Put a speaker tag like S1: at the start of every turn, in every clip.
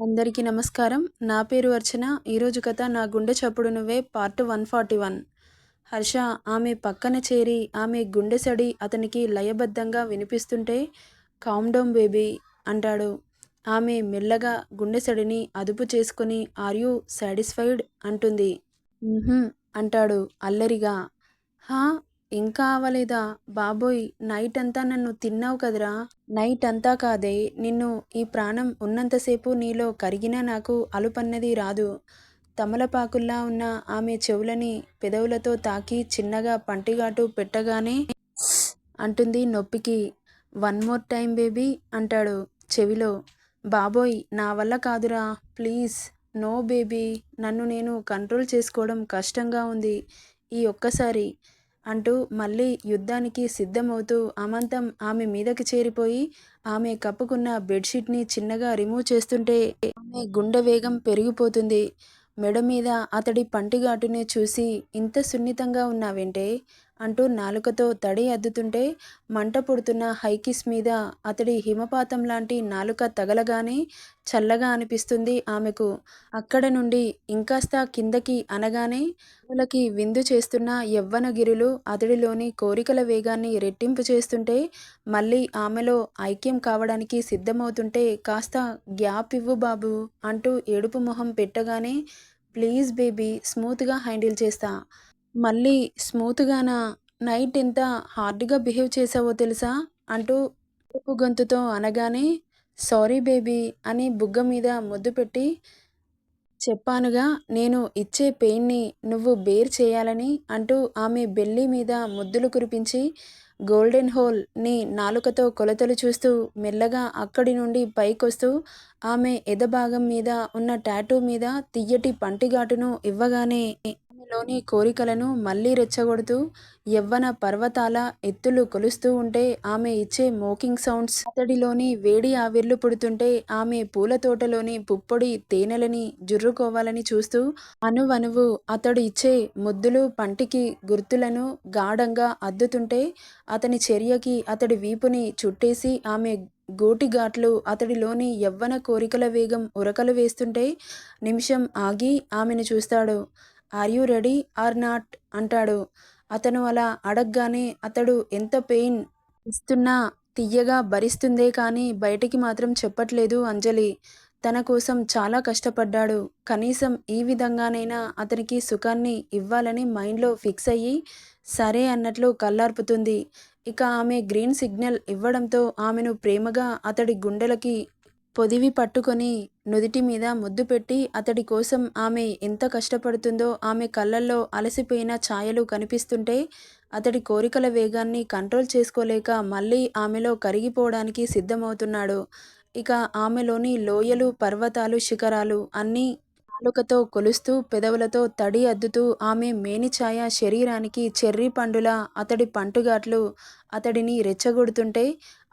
S1: అందరికీ నమస్కారం. నా పేరు అర్చన. ఈరోజు కథ నా గుండె చప్పుడు నువ్వే part one forty one. Harsha ఆమె పక్కన చేరి ఆమె గుండె సడి అతనికి లయబద్ధంగా వినిపిస్తుంటే కామ్ బేబీ అంటాడు. ఆమె మెల్లగా గుండె సడిని అదుపు చేసుకుని ఆర్ యూ సాటిస్ఫైడ్? అంటుంది. అంటాడు అల్లరిగా. హా ఇంకా అవ్వలేదా బాబోయ్ నైట్ అంతా నన్ను తిన్నావు కదరా? నైట్ అంతా కాదే నిన్ను ఈ ప్రాణం ఉన్నంతసేపు నీలో కరిగినా నాకు అలుపన్నది రాదు. తమలపాకుల్లా ఉన్న ఆమె చెవులని పెదవులతో తాకి చిన్నగా పంటిగాటు పెట్టగానే అంటుంది నొప్పికి. వన్ మోర్ టైం బేబీ అంటాడు చెవిలో. బాబోయ్ నా వల్ల కాదురా ప్లీజ్ నో బేబీ. నన్ను నేను కంట్రోల్ చేసుకోవడం కష్టంగా ఉంది. ఈ ఒక్కసారి అంటూ మళ్ళీ యుద్ధానికి సిద్ధమవుతూ అమంతం ఆమె మీదకి చేరిపోయి ఆమె కప్పుకున్న బెడ్షీట్ని చిన్నగా రిమూవ్ చేస్తుంటే ఆమె గుండె వేగం పెరిగిపోతుంది. మెడ మీద అతడి పంటిగాటునే చూసి ఇంత సున్నితంగా ఉన్నావేంటే? అంటూ నాలుకతో తడి అద్దుతుంటే మంట పుడుతున్న హైకిస్ మీద అతడి హిమపాతం లాంటి నాలుక తగలగానే చల్లగా అనిపిస్తుంది ఆమెకు. అక్కడ నుండి ఇంకాస్త కిందకి అనగానే వాళ్ళకి విందు చేస్తున్న యవ్వనగిరులు అతడిలోని కోరికల వేగాన్ని రెట్టింపు చేస్తుంటే మళ్ళీ ఆమెలో ఐక్యం కావడానికి సిద్ధమవుతుంటే కాస్త గ్యాప్ ఇవ్వు బాబు అంటూ ఏడుపు మొహం పెట్టగానే ప్లీజ్ బేబీ స్మూత్గా హ్యాండిల్ చేస్తా. మళ్ళీ స్మూత్గానా? నైట్ ఎంత హార్డ్గా బిహేవ్ చేసావో తెలుసా? అంటూ ఉప్పు గొంతుతో అనగానే సారీ బేబీ అని బుగ్గ మీద ముద్దు పెట్టి చెప్పానుగా నేను ఇచ్చే పెయిన్ని నువ్వు బేర్ చేయాలని అంటూ ఆమె బెల్లి మీద ముద్దులు కురిపించి గోల్డెన్ హోల్ని నాలుకతో కొలతలు చూస్తూ మెల్లగా అక్కడి నుండి పైకొస్తూ ఆమె ఎదభాగం మీద ఉన్న టాటూ మీద తియ్యటి పంటిఘాటును ఇవ్వగానే ఆమెలోని కోరికలను మళ్ళీ రెచ్చగొడుతూ యవ్వన పర్వతాల ఎత్తులు కొలుస్తూ ఉంటే ఆమె ఇచ్చే మోకింగ్ సౌండ్స్. అతడిలోని వేడి ఆవిర్లు పుడుతుంటే ఆమె పూల తోటలోని పుప్పొడి తేనెలని జుర్రుకోవాలని చూస్తూ అనువనువు అతడు ఇచ్చే ముద్దులు పంటికి గుర్తులను గాఢంగా అద్దుతుంటే అతని చర్యకి అతడి వీపుని చుట్టేసి ఆమె గోటిఘాట్లు అతడిలోని యవ్వన కోరికల వేగం ఉరకలు వేస్తుంటే నిమిషం ఆగి ఆమెను చూస్తాడు. Are you ready or not? అంటాడు. అతను అలా అడగగానే అతడు ఎంత పెయిన్ ఇస్తున్నా తియ్యగా భరిస్తుందే కానీ బయటికి మాత్రం చెప్పట్లేదు అంజలి. తన కోసం చాలా కష్టపడ్డాడు. కనీసం ఈ విధంగానైనా అతనికి సుఖాన్ని ఇవ్వాలని మైండ్లో ఫిక్స్ అయ్యి సరే అన్నట్లు కళ్ళార్పుతుంది. ఇక ఆమె గ్రీన్ సిగ్నల్ ఇవ్వడంతో ఆమెను ప్రేమగా అతడి గుండెలకి పొదివి పట్టుకొని నుదిటి మీద ముద్దు పెట్టి అతడి కోసం ఆమె ఎంత కష్టపడుతుందో ఆమె కళ్ళల్లో అలసిపోయిన ఛాయలు కనిపిస్తుంటే అతడి కోరికల వేగాన్ని కంట్రోల్ చేసుకోలేక మళ్ళీ ఆమెలో కరిగిపోవడానికి సిద్ధమవుతున్నాడు. ఇక ఆమెలోని లోయలు పర్వతాలు శిఖరాలు అన్నీ నాలుకతో కొలుస్తూ పెదవులతో తడి అద్దుతూ ఆమె మేనిఛాయ శరీరానికి చెర్రీ పండులా అతడి పంటుగాట్లు అతడిని రెచ్చగొడుతుంటే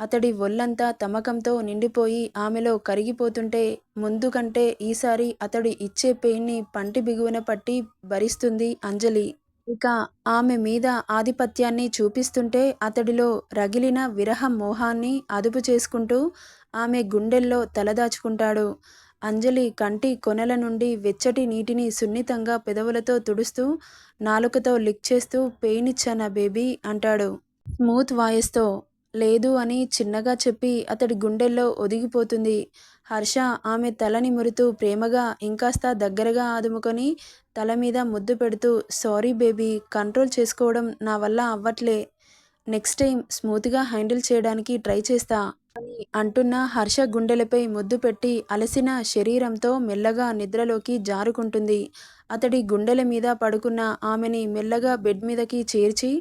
S1: అతడి ఒళ్ళంతా తమకంతో నిండిపోయి ఆమెలో కరిగిపోతుంటే ముందు కంటే ఈసారి అతడు ఇచ్చే పెయిన్ని పంటి బిగువున పట్టి భరిస్తుంది అంజలి. ఇక ఆమె మీద ఆధిపత్యాన్ని చూపిస్తుంటే అతడిలో రగిలిన విరహ మోహాన్ని అదుపు చేసుకుంటూ ఆమె గుండెల్లో తలదాచుకుంటాడు. అంజలి కంటి కొనల నుండి వెచ్చటి నీటిని సున్నితంగా పెదవులతో తుడుస్తూ నాలుకతో లిక్ చేస్తూ పెయిన్ ఇచ్చానా బేబీ అంటాడు. స్మూత్ వాయిస్తో లేదు అని చిన్నగా చెప్పి అతడి గుండెల్లో ఒదిగిపోతుంది. హర్ష ఆమె తలని మురుతూ ప్రేమగా ఇంకాస్త దగ్గరగా ఆదుముకొని తల మీద ముద్దు పెడుతూ సారీ బేబీ కంట్రోల్ చేసుకోవడం నా వల్ల అవ్వట్లే. నెక్స్ట్ టైం స్మూత్గా హ్యాండిల్ చేయడానికి ట్రై చేస్తా అని అంటున్న హర్ష గుండెలపై ముద్దు పెట్టి అలసిన శరీరంతో మెల్లగా నిద్రలోకి జారుకుంటుంది. అతడి గుండెల మీద పడుకున్న ఆమెని మెల్లగా బెడ్ మీదకి చేర్చి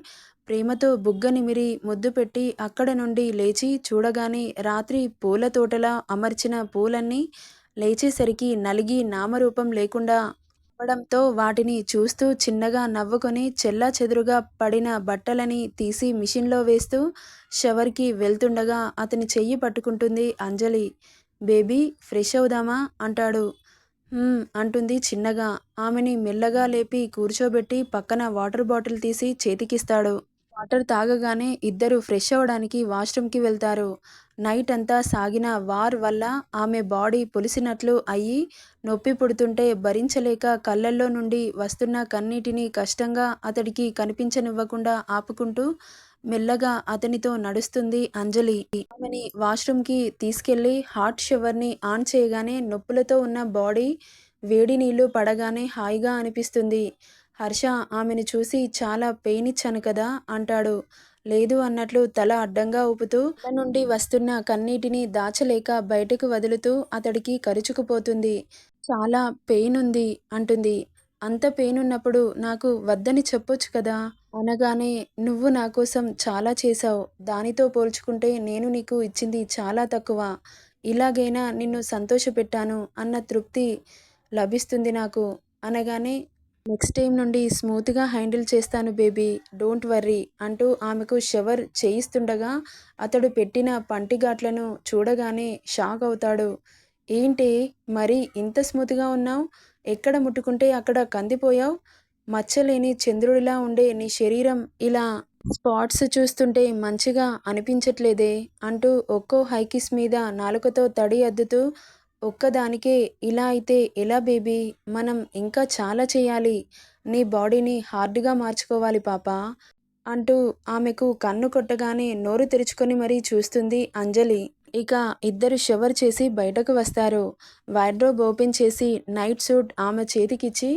S1: ప్రేమతో బుగ్గ నిమిరి ముద్దు పెట్టి అక్కడ నుండి లేచి చూడగానే రాత్రి పూల తోటలా అమర్చిన పూలన్నీ లేచేసరికి నలిగి నామరూపం లేకుండా అవ్వడంతో వాటిని చూస్తూ చిన్నగా నవ్వుకొని చెల్లా చెదురుగా పడిన బట్టలని తీసి మిషన్లో వేస్తూ షవర్కి వెళ్తుండగా అతని చెయ్యి పట్టుకుంటుంది అంజలి. Baby fresh అవుదామా? అంటాడు. అంటుంది చిన్నగా. ఆమెని మెల్లగా లేపి కూర్చోబెట్టి పక్కన వాటర్ బాటిల్ తీసి చేతికిస్తాడు. వాటర్ తాగగానే ఇద్దరు ఫ్రెష్ అవడానికి వాష్రూమ్కి వెళ్తారు. నైట్ అంతా సాగిన వార్ వల్ల ఆమె బాడీ పులిసినట్లు అయ్యి నొప్పి పుడుతుంటే భరించలేక కళ్ళల్లో నుండి వస్తున్న కన్నీటిని కష్టంగా అతడికి కనిపించనివ్వకుండా ఆపుకుంటూ మెల్లగా అతనితో నడుస్తుంది అంజలి. ఆమెని వాష్రూమ్కి తీసుకెళ్ళి హాట్ షవర్ని ఆన్ చేయగానే నొప్పులతో ఉన్న బాడీ వేడి నీళ్ళు పడగానే హాయిగా అనిపిస్తుంది. హర్ష ఆమెను చూసి చాలా పెయిన్ ఇచ్చాను కదా అంటాడు. లేదు అన్నట్లు తల అడ్డంగా ఊపుతూ తల నుండి వస్తున్న కన్నీటిని దాచలేక బయటకు వదులుతూ అతడికి కరుచుకుపోతుంది. చాలా పెయిన్ ఉంది అంటుంది. అంత పెయిన్ ఉన్నప్పుడు నాకు వద్దని చెప్పొచ్చు కదా? అనగానే నువ్వు నా కోసం చాలా చేశావు. దానితో పోల్చుకుంటే నేను నీకు ఇచ్చింది చాలా తక్కువ. ఇలాగైనా నిన్ను సంతోషపెట్టాను అన్న తృప్తి లభిస్తుంది నాకు. అనగానే నెక్స్ట్ టైం నుండి స్మూత్గా హ్యాండిల్ చేస్తాను బేబీ డోంట్ వర్రీ అంటూ ఆమెకు షవర్ చేయిస్తుండగా అతడు పెట్టిన పంటిఘాట్లను చూడగానే షాక్ అవుతాడు. ఏంటి? మరి ఇంత స్మూత్గా ఉన్నావు? ఎక్కడ ముట్టుకుంటే అక్కడ కందిపోయావు? మచ్చలేని చంద్రుడిలా ఉండే నీ శరీరం ఇలా స్పాట్స్ చూస్తుంటే మంచిగా అనిపించట్లేదే? అంటూ ఒక్కో హైకిస్ మీద నాలుకతో తడి అద్దుతూ ఒక్కదానికే ఇలా అయితే ఎలా బేబీ? మనం ఇంకా చాలా చేయాలి. నీ బాడీని హార్డ్గా మార్చుకోవాలి పాప అంటూ ఆమెకు కన్ను కొట్టగానే నోరు తెరుచుకొని మరీ చూస్తుంది అంజలి. ఇక ఇద్దరు షవర్ చేసి బయటకు వస్తారు. వైడ్రోబ్ ఓపెన్ చేసి నైట్ సూట్ ఆమె చేతికిచ్చి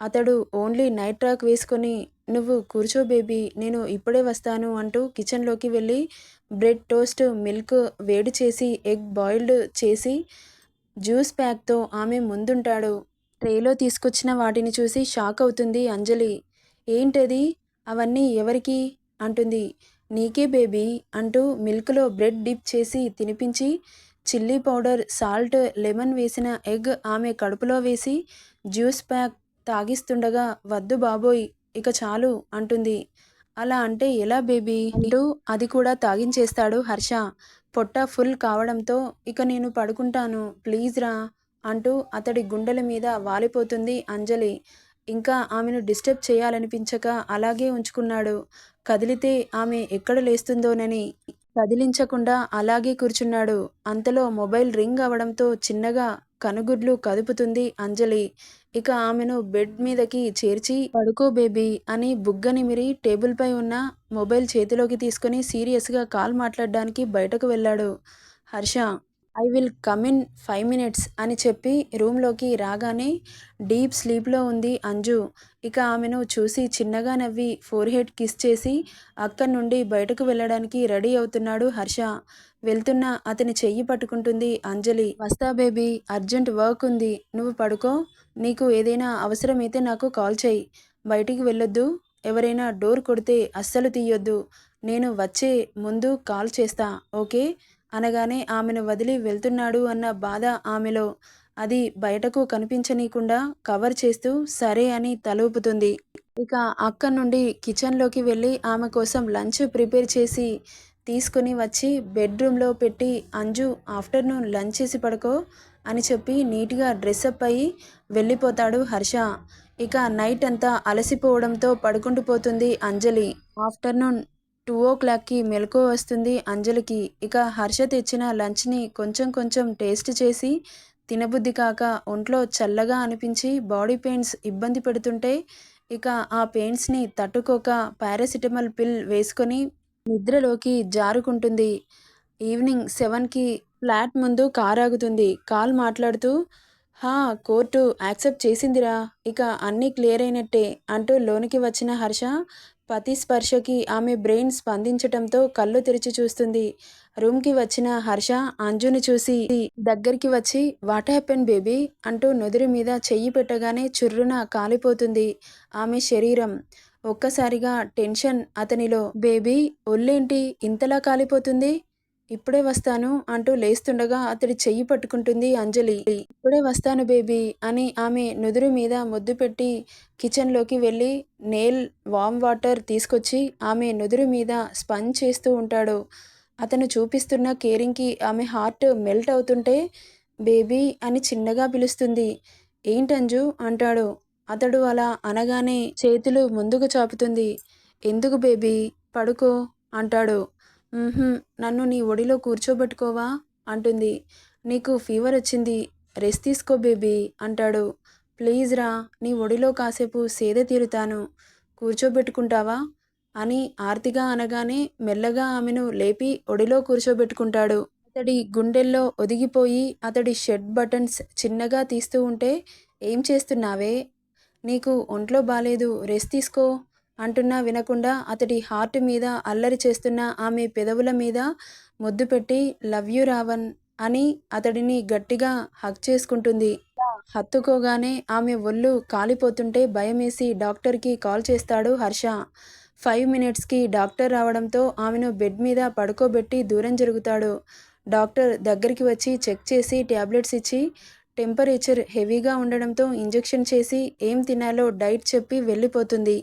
S1: అతడు ఓన్లీ నైట్ ట్రాక్ వేసుకొని నువ్వు కూర్చో బేబీ నేను ఇప్పుడే వస్తాను అంటూ కిచెన్లోకి వెళ్ళి బ్రెడ్ టోస్ట్ మిల్క్ వేడి చేసి ఎగ్ బాయిల్డ్ చేసి జ్యూస్ ప్యాక్తో ఆమె ముందుంటాడు. ట్రేలో తీసుకొచ్చిన వాటిని చూసి షాక్ అవుతుంది అంజలి. ఏంటది? అవన్నీ ఎవరికి? అంటుంది. నీకే బేబీ అంటూ మిల్క్లో బ్రెడ్ డిప్ చేసి తినిపించి చిల్లీ పౌడర్ సాల్ట్ లెమన్ వేసిన ఎగ్ ఆమె కడుపులో వేసి జ్యూస్ ప్యాక్ తాగిస్తుండగా వద్దు బాబోయ్ ఇక చాలు అంటుంది. అలా అంటే ఎలా బేబీ? అంటూ అది కూడా తాగించేస్తాడు హర్ష. పొట్ట ఫుల్ కావడంతో ఇక నేను పడుకుంటాను. ప్లీజ్ రా అంటూ అతడి గుండెల మీద వాలిపోతుంది అంజలి. ఇంకా ఆమెను డిస్టర్బ్ చేయాలనిపించక అలాగే ఉంచుకున్నాడు. కదిలితే ఆమె ఎక్కడ లేస్తుందోనని కదిలించకుండా అలాగే కూర్చున్నాడు. అంతలో మొబైల్ రింగ్ అవడంతో చిన్నగా కనుగుడ్లు కదుపుతుంది అంజలి. ఇక ఆమెను బెడ్ మీదకి చేర్చి పడుకో బేబీ అని బుగ్గనిమిరి టేబుల్పై ఉన్న మొబైల్ చేతిలోకి తీసుకుని సీరియస్గా కాల్ మాట్లాడడానికి బయటకు వెళ్ళాడు. Harsha I will come in five minutes అని చెప్పి రూమ్లోకి రాగానే డీప్ స్లీప్లో ఉంది అంజు. ఇక ఆమెను చూసి చిన్నగా నవ్వి ఫోర్ హెడ్ కిస్ చేసి అక్కడి నుండి బయటకు వెళ్ళడానికి రెడీ అవుతున్నాడు హర్ష. వెళ్తున్న అతని చెయ్యి పట్టుకుంటుంది అంజలి. వస్తా బేబీ అర్జెంట్ వర్క్ ఉంది. నువ్వు పడుకో. నీకు ఏదైనా అవసరమైతే నాకు కాల్ చేయి బయటికి వెళ్ళొద్దు. ఎవరైనా డోర్ కొడితే అస్సలు తీయొద్దు. నేను వచ్చే ముందు కాల్ చేస్తా ఓకే? అనగానే ఆమెను వదిలి వెళ్తున్నాడు అన్న బాధ ఆమెలో. అది బయటకు కనిపించనీయకుండా కవర్ చేస్తూ సరే అని తలూపుతుంది. ఇక అక్కడి నుండి కిచెన్లోకి వెళ్ళి ఆమె కోసం లంచ్ ప్రిపేర్ చేసి తీసుకుని వచ్చి బెడ్రూమ్లో పెట్టి అంజు ఆఫ్టర్నూన్ లంచ్ చేసి పడుకో అని చెప్పి నీట్గా డ్రెస్అప్ అయ్యి వెళ్ళిపోతాడు హర్ష. ఇక నైట్ అంతా అలసిపోవడంతో పడుకుంటూ పోతుంది అంజలి. ఆఫ్టర్నూన్ టూ ఓ క్లాక్కి మెలకు వస్తుంది అంజలికి. ఇక హర్ష తెచ్చిన లంచ్ని కొంచెం కొంచెం టేస్ట్ చేసి తినబుద్ధి కాక ఒంట్లో చల్లగా అనిపించి బాడీ పెయిన్స్ ఇబ్బంది పెడుతుంటే ఇక ఆ పెయిన్స్ని తట్టుకోక పారాసిటమాల్ పిల్ వేసుకొని నిద్రలోకి జారుకుంటుంది. ఈవినింగ్ సెవెన్కి ఫ్లాట్ ముందు కార్ ఆగుతుంది. కాల్ మాట్లాడుతూ హా కోర్టు యాక్సెప్ట్ చేసిందిరా. ఇక అన్నీ క్లియర్ అయినట్టే అంటూ లోనికి వచ్చిన హర్ష పతి స్పర్శకి ఆమె బ్రెయిన్ స్పందించటంతో కళ్ళు తెరిచి చూస్తుంది. రూమ్కి వచ్చిన హర్ష అంజుని చూసి దగ్గరికి వచ్చి వాట్ హ్యాపెన్ బేబీ? అంటూ నుదురు మీద చెయ్యి పెట్టగానే చుర్రున కాలిపోతుంది ఆమె శరీరం. ఒక్కసారిగా టెన్షన్ అతనిలో. బేబీ ఒళ్ళేంటి? ఇంతలా కాలిపోతుంది? ఇప్పుడే వస్తాను అంటూ లేస్తుండగా అతడి చెయ్యి పట్టుకుంటుంది అంజలి. ఇప్పుడే వస్తాను బేబీ అని ఆమె నుదురు మీద ముద్దు పెట్టి కిచెన్లోకి వెళ్ళి నేల్ వామ్ వాటర్ తీసుకొచ్చి ఆమె నుదురు మీద స్పంజ్ చేస్తూ ఉంటాడు. అతను చూపిస్తున్న కేరింగ్కి ఆమె హార్ట్ మెల్ట్ అవుతుంటే బేబీ అని చిన్నగా పిలుస్తుంది. ఏంటంజు అంటాడు. అతడు అలా అనగానే చేతులు ముందుకు చాపుతుంది. ఎందుకు బేబీ? పడుకో అంటాడు. నన్ను నీ ఒడిలో కూర్చోబెట్టుకోవా? అంటుంది. నీకు ఫీవర్ వచ్చింది రెస్ట్ తీసుకో బేబీ అంటాడు. ప్లీజ్ రా నీ ఒడిలో కాసేపు సేద తీరుతాను. కూర్చోబెట్టుకుంటావా? అని ఆర్తిగా అనగానే మెల్లగా ఆమెను లేపి ఒడిలో కూర్చోబెట్టుకుంటాడు. అతడి గుండెల్లో ఒదిగిపోయి అతడి షెడ్ బటన్స్ చిన్నగా తీస్తూ ఉంటే ఏం చేస్తున్నావే? నీకు ఒంట్లో బాలేదు రెస్ట్ తీసుకో. అంటున్నా వినకుండా అతడి హార్ట్ మీద అల్లరి చేస్తున్న ఆమె పెదవుల మీద ముద్దు పెట్టి లవ్ యూ రావణ్ అని అతడిని గట్టిగా హక్ చేసుకుంటుంది. హత్తుకోగానే ఆమె ఒళ్ళు కాలిపోతుంటే భయమేసి డాక్టర్కి కాల్ చేస్తాడు హర్ష. ఫైవ్ మినిట్స్కి డాక్టర్ రావడంతో ఆమెను బెడ్ మీద పడుకోబెట్టి దూరం జరుగుతాడు. డాక్టర్ దగ్గరికి వచ్చి చెక్ చేసి ట్యాబ్లెట్స్ ఇచ్చి టెంపరేచర్ హెవీగా ఉండడంతో ఇంజెక్షన్ చేసి ఏం తినాలో డైట్ చెప్పి వెళ్ళిపోతుంది.